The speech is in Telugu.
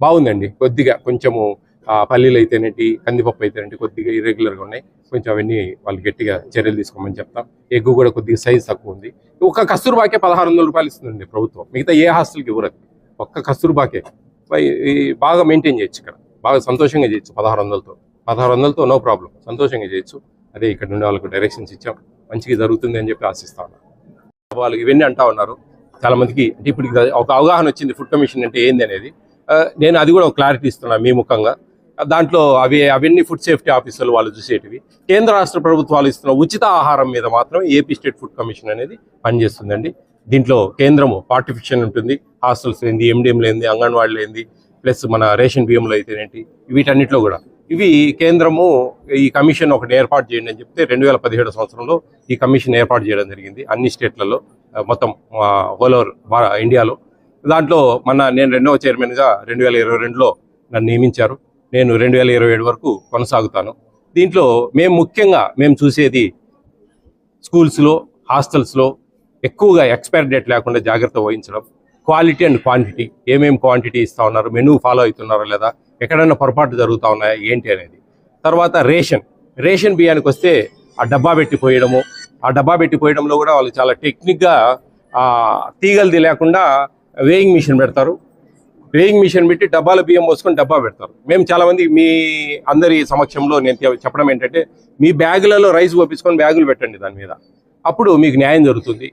బాగుందండి. కొద్దిగా కొంచెము పల్లీలు అయితేనేంటి కందిపప్పు అయితేనేంటి కొద్దిగా ఇర్రెగ్యులర్గా ఉన్నాయి. కొంచెం అవన్నీ వాళ్ళు గట్టిగా చర్యలు తీసుకోమని చెప్తాం. ఎగ్గు కూడా కొద్దిగా సైజ్ తక్కువ ఉంది. ఒక కస్తూర్బాకే పదహారు వందల రూపాయలు ఇస్తుందండి ప్రభుత్వం. మిగతా ఏ హాస్టల్కి ఇవ్వరదు ఒక్క కస్తూర్బాకే బాగా మెయింటైన్ చేయొచ్చు ఇక్కడ. బాగా సంతోషంగా చేయొచ్చు పదహారు వందలతో. పదహారు వందలతో నో ప్రాబ్లం సంతోషంగా చేయొచ్చు. అదే ఇక్కడ నుండి వాళ్ళకు డైరెక్షన్స్ ఇచ్చాం. మంచిగా జరుగుతుంది అని చెప్పి ఆశిస్తా ఉన్నాను వాళ్ళు ఇవన్నీ అంటా ఉన్నారు. చాలా మందికి అంటే ఇప్పుడు ఒక అవగాహన వచ్చింది. ఫుడ్ కమిషన్ అంటే ఏంది అనేది. నేను అది కూడా ఒక క్లారిటీ ఇస్తున్నాను మీ ముఖంగా. దాంట్లో అవి అవన్నీ ఫుడ్ సేఫ్టీ ఆఫీసర్లు వాళ్ళు చూసేటివి. కేంద్ర రాష్ట్ర ప్రభుత్వాలు ఇస్తున్న ఉచిత ఆహారం మీద మాత్రం ఏపీ స్టేట్ ఫుడ్ కమిషన్ అనేది పనిచేస్తుందండి. దీంట్లో కేంద్రము పార్టిఫిషన్ ఉంటుంది. హాస్టల్స్ ఏంది ఎండిఎంలు ఏంది అంగన్వాడీలు ఏంది ప్లస్ మన రేషన్ బియ్యంలో అయితేనేంటి వీటన్నిటిలో కూడా. ఇవి కేంద్రము ఈ కమిషన్ ఒకటి ఏర్పాటు చేయండి అని చెప్తే రెండు వేల పదిహేడు సంవత్సరంలో ఈ కమిషన్ ఏర్పాటు చేయడం జరిగింది. అన్ని స్టేట్లలో మొత్తం ఆల్ ఓవర్ ఇండియాలో. దాంట్లో మన నేను రెండవ చైర్మన్గా రెండు వేల ఇరవై రెండులో నన్ను నియమించారు. నేను రెండు వేల ఇరవై ఏడు వరకు కొనసాగుతాను. దీంట్లో మేము ముఖ్యంగా మేము చూసేది స్కూల్స్లో హాస్టల్స్లో ఎక్కువగా ఎక్స్పైర్ డేట్ లేకుండా జాగ్రత్త వహించడం క్వాలిటీ అండ్ క్వాంటిటీ ఏమేమి క్వాంటిటీ ఇస్తా ఉన్నారు మెనూ ఫాలో అవుతున్నారా లేదా ఎక్కడైనా పొరపాటు జరుగుతూ ఉన్నాయా ఏంటి అనేది. తర్వాత రేషన్ రేషన్ బియ్యానికి వస్తే ఆ డబ్బా పెట్టి పోయడము ఆ డబ్బా పెట్టి పోయడంలో కూడా వాళ్ళు చాలా టెక్నిక్గా తీగలది లేకుండా వేయింగ్ మిషన్ పెడతారు. వేయింగ్ మిషన్ పెట్టి డబ్బాల బియ్యం పోసుకొని డబ్బా పెడతారు. మేము చాలామంది మీ అందరి సమక్షంలో నేను చెప్పడం ఏంటంటే మీ బ్యాగులలో రైస్ పంపించుకొని బ్యాగులు పెట్టండి దాని మీద. అప్పుడు మీకు న్యాయం జరుగుతుంది.